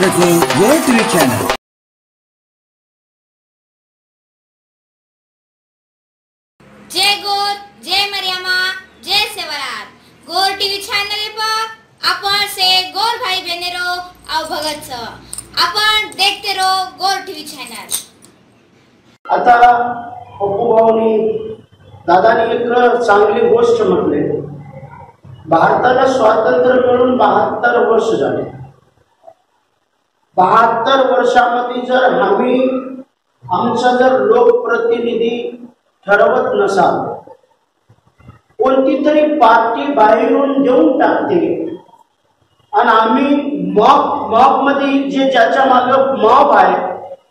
महाराष्ट्राचे गोर TV channel जय गोर जय मरियमा जय सेवरार गोर टीव्ही चॅनल पर आपण से गोर भाई बहनेरो आव भगत छ आपण देखते रहो गोर टीव्ही चॅनल आता पप्पू भाऊनी दादानी एक चांगली गोष्ट म्हटली भारताला स्वातंत्र्य मिळून बहात्तर वर्ष झाले. बहात्तर वर्षामध्ये जर आम्ही आमचा जर लोकप्रतिनिधी ठरवत नसाल कोणती तरी पार्टी बाहेरून देऊन टाकते. आणि आम्ही मॉब मॉबमध्ये जे ज्याच्या माग मॉब आहे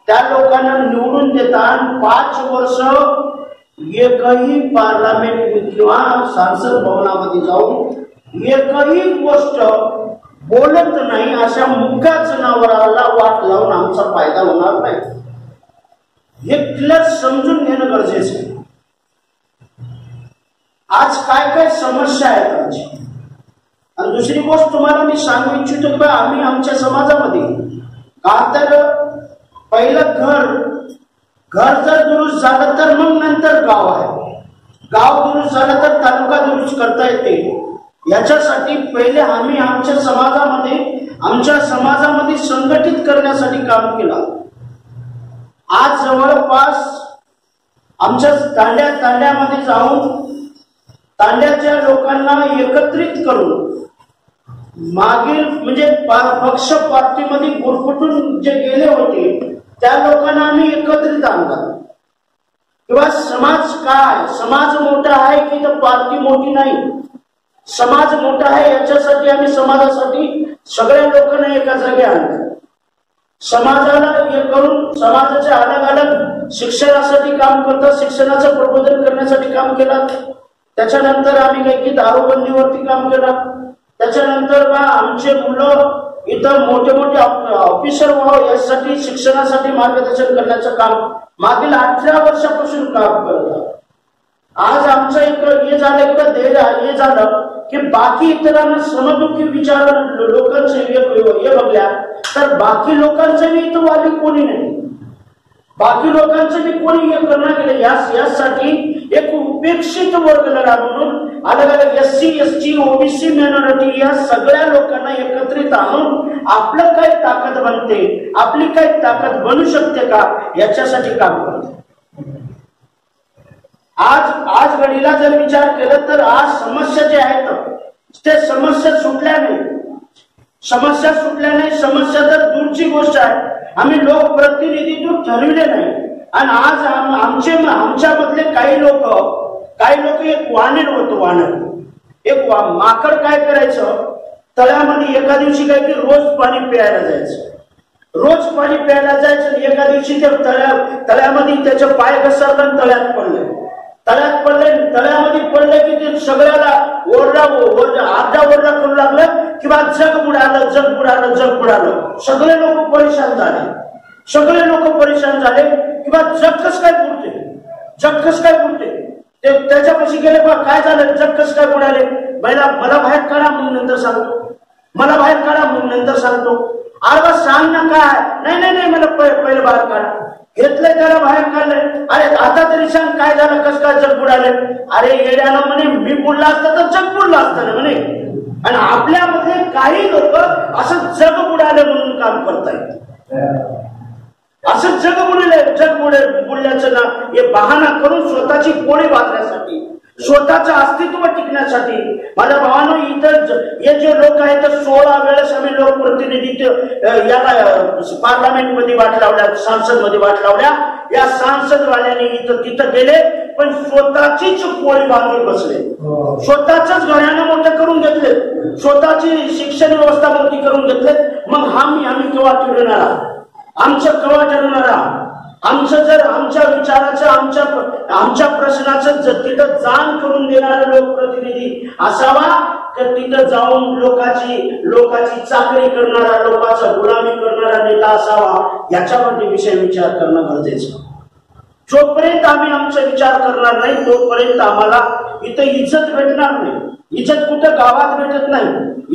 त्या लोकांना निवडून देतात आणि पाच वर्ष एकही पार्लमेंट किंवा संसद भवनामध्ये जाऊन एकही गोष्ट बोलत नाही अशा मुका जनावराला वाट लावून आमचा फायदा होणार नाही. हे क्लिअर समजून घेणं गरजेचं आहे. आज काय काय समस्या आहेत आमची? आणि दुसरी गोष्ट तुम्हाला मी सांगू इच्छितो की आम्ही आमच्या समाजामध्ये का तर पहिलं घर घर जर दुरुस्त झालं तर मग नंतर गाव आहे. गाव दुरुस्त झालं तर तालुका दुरुस्त करता येते. याच्यासाठी पहिले आम्ही आमच्या समाजामध्ये आमच्या समाजामध्ये संघटित करण्यासाठी काम केलं. आज जवळपास आमच्या तांड्या तांड्यामध्ये जाऊन तांड्याच्या लोकांना एकत्रित करून मागील म्हणजे पक्ष पार्टीमध्ये गुरफुटून जे गेले होते त्या लोकांना आम्ही एकत्रित आणलं. किंवा समाज काय? समाज मोठा आहे की तर पार्टी मोठी नाही? समाज मोठा आहे याच्यासाठी आम्ही समाजासाठी सगळ्या लोकांना एका जागी आणलं समाजाला हे करून समाजाच्या अलग अलग शिक्षणासाठी काम करतात शिक्षणाचं प्रबोधन करण्यासाठी काम केलं. त्याच्यानंतर आम्ही काही की दारूबंदीवरती काम केलं. त्याच्यानंतर बा आमचे मुलं इथं मोठे मोठे ऑफिसर व्हावं यासाठी शिक्षणासाठी मार्गदर्शन करण्याचं काम मागील अठरा वर्षापासून काम करतात. आज आमचं एक हे झालं एक ध्येय हे झालं. की बाकी इतरांना समदुखी विचार लोकांचे हे हे बघल्या तर बाकी लोकांचं मी इथं वाली कोणी नाही? बाकी लोकांचं मी कोणी हे करणार गेलं यास यासाठी एक उपेक्षित वर्ग लढा म्हणून अलग अलग S C S T OBC minority या सगळ्या लोकांना एकत्रित आणून आपलं काय ताकद बनते आपली काय ताकद बनू शकते का? याच्यासाठी काम करते. आज आज घडीला जर विचार केला तर आज समस्या जे आहेत ते समस्या सुटल्या नाही. समस्या सुटल्या नाही समस्या तर दूरची गोष्ट आहे. आम्ही लोकप्रतिनिधित्व ठरविले नाही. आणि आज आमचे आमच्यामधले काही लोक काही लोक एक वानर होतो वानर. एक वा- माकड काय करायचं? तळ्यामध्ये एका दिवशी काय की रोज पाणी प्यायला जायचं. रोज पाणी प्यायला जायचं आणि एका दिवशी त्या तळ्या तळ्यामध्ये त्याचे पाय घसरलं आणि तळ्यात पडले. तळ्यात पडले तळ्यामध्ये पडले की ते सगळ्याला ओरडा ओरडा अर्धा ओरडा करू लागलं किंवा जग बुडालं जग बुडालं जग बुडालं सगळे लोक परेशान झाले. सगळे लोक परेशान झाले किंवा जग कस काय बुडते? जग कस काय बुडते? ते त्याच्यापाशी गेले बा काय झालं? जग कस काय बुडाले? मला मला बाहेर काढा म्हणून नंतर सांगतो. मला बाहेर काढा म्हणून नंतर सांगतो. अरे बा सांग ना काय? नाही नाही नाही मला पहि- पहिलं बाहेर काढा. घेतलंय त्याला बाहेर काढलंय अरे आता तरी सांग काय झालं कस काय जग बुडाले अरे येड्यानं म्हणे मी बुडला असता तर जग बुडला असतं ना म्हणे. आणि आपल्यामध्ये काही लोक असं जग बुडाले म्हणून काम करतायत. असं जग बुडले जग बुडे बुडल्याचं ना हे बहाणा करून स्वतःची कोणी वाचण्यासाठी. स्वतःचं अस्तित्व टिकण्यासाठी. माझ्या भावानं इतर ज- हे जे लोक आहेत तर सोळा वेळेस आम्ही लोकप्रतिनिधित्व याला पार्लमेंटमध्ये वाट लावल्या संसदमध्ये वाट लावल्या. या सांसदवाल्यांनी इथं तिथं गेले पण स्वतःचीच पोळी बांधून बसले. स्वतःच घराणं मोठं करून घेतले. स्वतःची शिक्षण व्यवस्था मोठी करून घेतले. मग आम्ही आम्ही केव्हा ठरवणार आहोत? आमचं केव्हा ठरवणार आहोत? आमचं जर आमच्या विचाराचं आमच्या आमच्या प्रश्नाचं जर तिथं जाण करून देणारा लोकप्रतिनिधी असावा तर तिथं जाऊन लोकांची लोकाची चाकरी करणारा लोकांचा गुलामी करणारा नेता असावा याच्यावरती विषय विचार करणं गरजेचं. जोपर्यंत आम्ही आमचा विचार करणार नाही तोपर्यंत आम्हाला इथं इज्जत भेटणार नाही. इज्जत कुठं गावात भेटत नाही?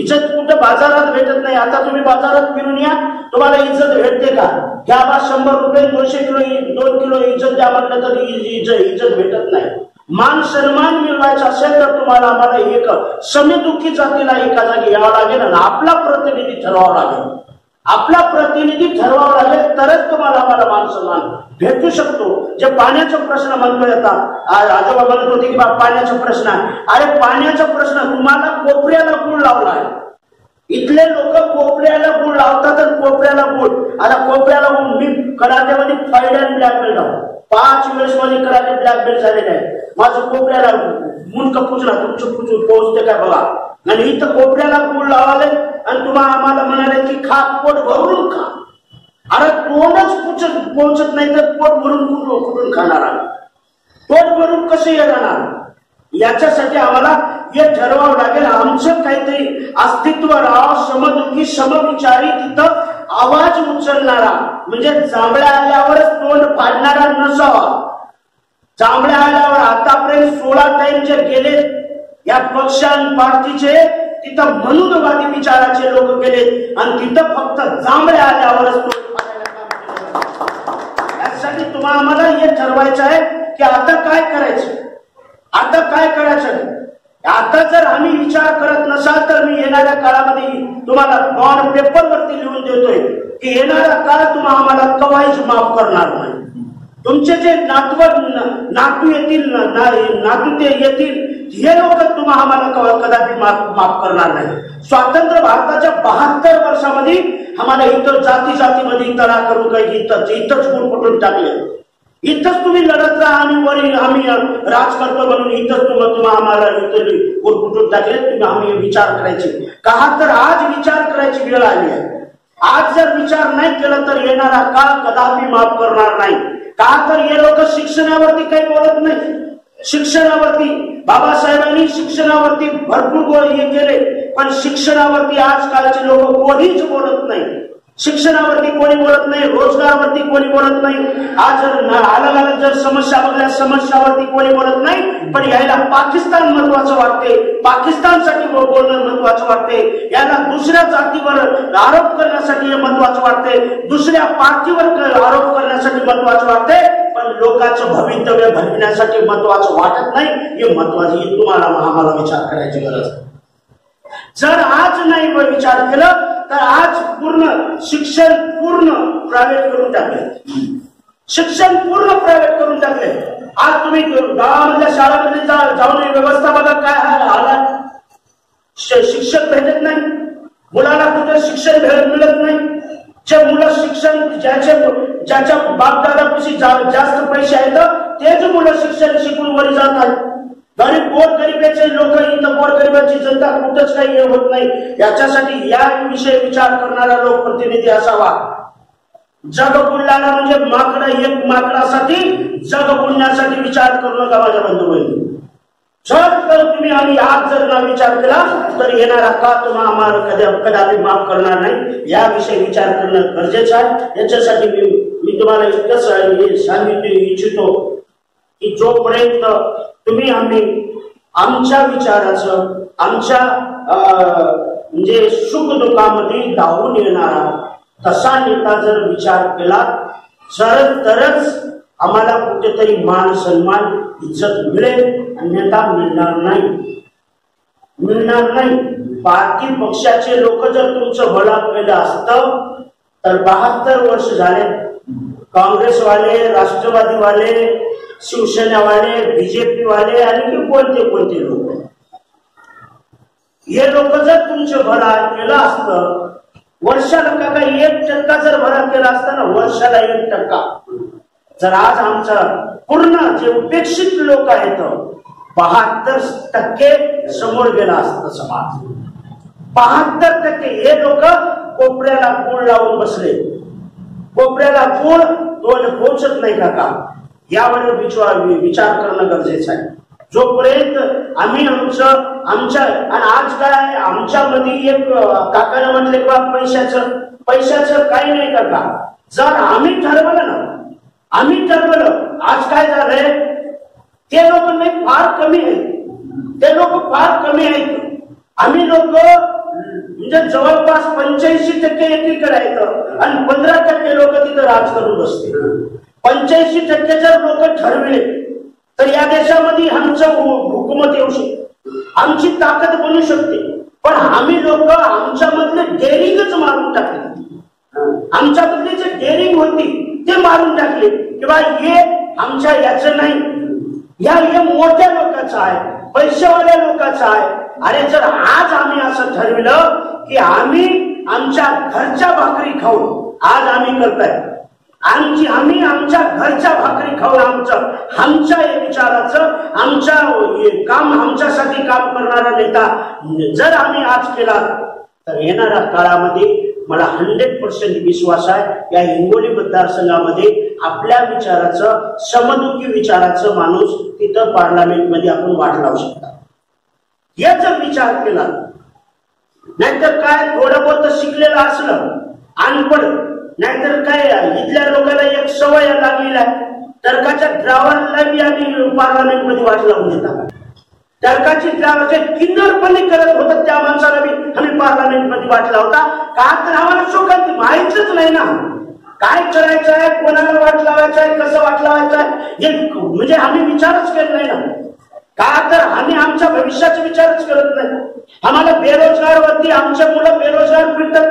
इज्जत कुठं बाजारात भेटत नाही? आता तुम्ही बाजारात फिरून या. तुम्हाला इज्जत भेटते का? घ्या बा शंभर रुपये दोनशे किलो इ- दोन किलो इज्जत द्या म्हटलं तर इज्जत इज्जत भेटत नाही. मान सन्मान मिळवायचा असेल तर तुम्हाला आम्हाला एक समीदुखी जातीला एका जागी यावं लागेल आणि आपला प्रतिनिधी ठरवावा लागेल. आपला प्रतिनिधी ठरवावा लागेल तरच तुम्हाला आम्हाला मान सन्मान भेटू शकतो. जे पाण्याचा प्रश्न म्हणतोय आता आज आजोबा म्हणत होते की पाण्याचा प्रश्न आहे. अरे पाण्याचा प्रश्न तुम्हाला कोपऱ्याला गुळ लावला आहे इथले लोक कोपऱ्याला गुळ लावतात तर कोपऱ्याला गुळ. आता कोपऱ्याला गुळ मी कराट्यामध्ये फाईड ब्लॅक बेल्ट आहो. पाच वेळेस माझे कराटे ब्लॅक बेल्ट झालेले आहे माझं कोपऱ्याला मुंडक पुजला तुमचं पुजून पोहोचते काय बघा. आणि इथं कोपऱ्याला पूल लावाले आणि तुम्हाला आम्हाला म्हणाले की खा पोट भरून खा. अरे तोंडच पोचत पोहोचत नाही तर पोट भरून कुठून खाणार आम्ही? पोट भरून कसे येणार? याच्यासाठी आम्हाला हे ठरवावं लागेल. आमचं काहीतरी अस्तित्व राहावं समदुखी समविचारी तिथं आवाज उचलणारा म्हणजे जांभळ्या आल्यावरच तोंड फाडणारा नसावा. जांभळ्या आल्यावर आतापर्यंत सोळा टाइम जे गेले पक्षां पार्टीचे तिथं मनुदवादी विचाराचे लोक गेले आणि तिथं फक्त जांभळ्या आल्यावरच यासाठी तुम्हाला आम्हाला हे ठरवायचं आहे की आता काय करायचं? आता काय करायचं? आता जर आम्ही विचार करत नसाल तर मी येणाऱ्या काळामध्ये तुम्हाला नॉन पेपर वरती लिहून देतोय की येणारा काळ तुम्हाला आम्हाला कवाईच माफ करणार नाही. तुमचे जे नातव नातू येतील ना- ना- नातू ते येतील हे लोक तुम्हा आम्हाला कदापि माफ करणार नाही. स्वातंत्र्य भारताच्या बहात्तर वर्षामध्ये आम्हाला इतर जाती जातीमध्ये तडा करून काही इथं इथंच गुण पटून टाकले. इथंच तुम्ही लढत राहा आणि वरील आम्ही राज करतो म्हणून इथंच तुम्हाला तुम्हाला आम्हाला इथं कुटकुटून टाकले. तुम्ही आम्ही विचार करायचे. का तर आज विचार करायची वेळ आली आहे. आज जर विचार नाही केला तर येणारा काळ कदापि माफ करणार नाही. का तर हे लोक शिक्षणावरती काही बोलत नाही शिक्षणावरती बाबासाहेबांनी शिक्षणावरती भरपूर हे केले पण शिक्षणावरती आजकालचे लोक कोणीच बोलत नाही. शिक्षणावरती कोणी बोलत नाही रोजगारावरती कोणी बोलत नाही. आज जर अलग अलग जर समस्या बघल्या समस्यावरती कोणी बोलत नाही पण यायला पाकिस्तान महत्वाचं वाटते. पाकिस्तानसाठी बोलणं महत्वाचं वाटते. याला दुसऱ्या जातीवर आरोप करण्यासाठी हे महत्वाचं वाटते. दुसऱ्या पार्टीवर आरोप करण्यासाठी महत्वाचं वाटते. पण लोकांचं भवितव्य भरविण्यासाठी महत्वाचं वाटत नाही. हे महत्वाचं तुम्हाला आम्हाला विचार करायची गरज आहे. जर आज नाही व विचार केला तर आज पूर्ण शिक्षण पूर्ण प्रायव्हेट करून टाकले. शिक्षण पूर्ण प्रायव्हेट करून टाकले. आज तुम्ही गावामधल्या शाळामध्ये जा- जाऊन व्यवस्था बघा काय आला श- शिक्षक भेटत नाही. मुलाला कुठं शिक्षण भेट मिळत नाही. जे मुलं शिक्षण ज्याचे ज्याच्या बापदादापाशी जा- जास्त पैसे आहेत तेच मुलं शिक्षण शिकून वर जात आहेत. गरीब गोर गरिबाचे लोक इथं गोर गरिबाची जनता कुठंच काही होत नाही. याच्यासाठी या विषयी विचार करणारा लोकप्रतिनिधी असावा. जग बुडल्याला म्हणजे माकडा एक माकडासाठी जग बुडण्यासाठी विचार करू नका माझ्या बंधू बहिणी जर तर तुम्ही आम्ही आज जर ना विचार केला तर येणारा का तुम्हाला आम्हाला कदा कदापि माफ करणार नाही? याविषयी विचार करणं गरजेचं आहे. याच्यासाठी मी मी तुम्हाला इतकंच हे इच्छितो. की जोपर्यंत तुम्ही आम्ही आमच्या विचाराचं आमच्या म्हणजे सुख दुःखामध्ये धावून येणारा तसा नेता जर विचार केला तर तरच आम्हाला कुठेतरी मान सन्मान इज्जत मिळेल अन्यथा मिळणार नाही. मिळणार नाही. बाकी पक्षाचे लोक जर तुमचं भला केलं असतं तर बहात्तर वर्ष झाले. काँग्रेसवाले राष्ट्रवादीवाले शिवसेनावाले बीजेपी वाले आणि कोणते कोणते लोक? हे लोक जर तुमचे भला केलं असतं वर्षाला का काही एक टक्का जर भरा केला असता ना वर्षाला एक टक्का. जर आज आमचा पूर्ण जे उपेक्षित लोक आहेत बहात्तर टक्के समोर गेला असत समाज. बहात्तर टक्के हे लोक कोपऱ्याला गुळ लावून बसले. कोपऱ्याला गुळ दोन पोचत नाही का यावर विचार विचार करणं गरजेचं आहे. जोपर्यंत आम्ही आमचं आमच्या आणि आज काय आहे? आमच्यामध्ये एक काकाने म्हटले बा पैशाचं पैशाचं काही नाही करता जर आम्ही ठरवलं ना आम्ही ठरवलं आज काय झालंय? ते लोक नाही फार कमी आहेत. ते लोक फार कमी आहेत. आम्ही लोक म्हणजे जवळपास पंच्याऐंशी टक्के एकीकडे आहेत. आणि पंधरा टक्के लोक तिथं राज करून बसते पंच्याऐंशी टक्के जर लोक ठरविले तर या देशामध्ये आमचं हुकूमत येऊ शकते. आमची ताकद बनू शकते. पण आम्ही लोक आमच्यामधले डेअरिंगच मारून टाकले. आमच्यामधले जे डेअरिंग होती ते मारून टाकले. किंवा हे आमच्या याचं नाही. या हे मोठ्या लोकांचं आहे पैसेवाल्या लोकांचं आहे. अरे जर आज आम्ही असं ठरविलं की आम्ही आमच्या घरच्या भाकरी खाऊन आज आम्ही करताय. आमची आम्ही आमच्या घरच्या भाकरी खाऊन आमचं. आमच्या या विचाराचं आमच्या काम आमच्यासाठी काम करणारा नेता. जर आम्ही आज केला तर येणाऱ्या काळामध्ये मला हंड्रेड पर्सेंट विश्वास आहे या हिंगोली मतदारसंघामध्ये आपल्या विचाराचं समदुखी विचाराचं माणूस तिथं पार्लमेंटमध्ये आपण वाट लावू शकता. याचा विचार केला नाहीतर काय थोडं बहुत शिकलेलं असलं अनपड नाहीतर काय इथल्या लोकांना एक सवय लागलेला आहे. तर्काच्या ड्रायव्हरला बी आम्ही पार्लमेंटमध्ये वाट लावून देतात तर्काची द्रावाचे किन्नरपणे करत होतं त्या माणसाला बी आम्ही पार्लमेंटमध्ये वाट लावता. का तर आम्हाला शोकांती माहितच नाही ना. काय करायचं आहे? कोणाला वाट लावायचं आहे? कसं वाट लावायचं आहे? हे म्हणजे आम्ही विचारच केला नाही ना. का तर आम्ही आमच्या भविष्याचा विचारच करत नाही. आम्हाला बेरोजगार वरती आमचे मुलं बेरोजगार फिरतात.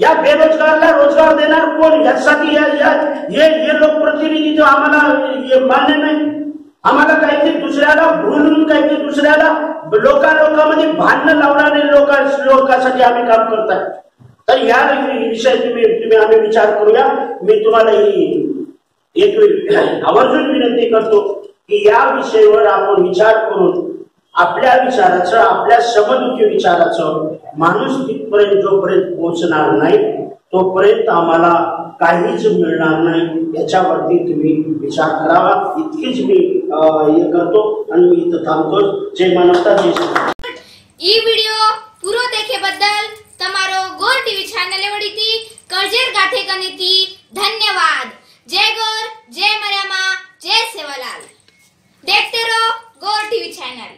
या बेरोजगारला रोजगार देणार कोण? यासाठी या हे हे लोकप्रतिनिधी जो आम्हाला हे मान्य नाही. आम्हाला काहीतरी दुसऱ्याला भूलून काहीतरी दुसऱ्याला लोका लोकांमध्ये भांडणं लावणारे लोक लोकांसाठी आम्ही काम करताय. तर या विषय तुम्ही तुम्ही आम्ही विचार करूया. मी तुम्हाला ही एक आवर्जून विनंती करतो की या विषयावर आपण विचार करून आपल्या विचाराचं आपल्या समजुकी विचाराचं माणूस तिथपर्यंत जोपर्यंत पोहोचणार नाही तोपर्यंत आम्हाला काहीच मिळणार नाही. याच्यावरती तुम्ही विचार करावा. इतकीच मी हे करतो आणि मी इथं थांबतो जे मानवता जे ई व्हिडिओ पूरो देखेबद्दल તમારો ગોર ટીવી ચેનલ એવડીથી કરજેર ગાથે કનીથી धन्यवाद. जय गोर जय મર્યામા जय सेवालाल. देखते रहो गोर ટીવી चॅनल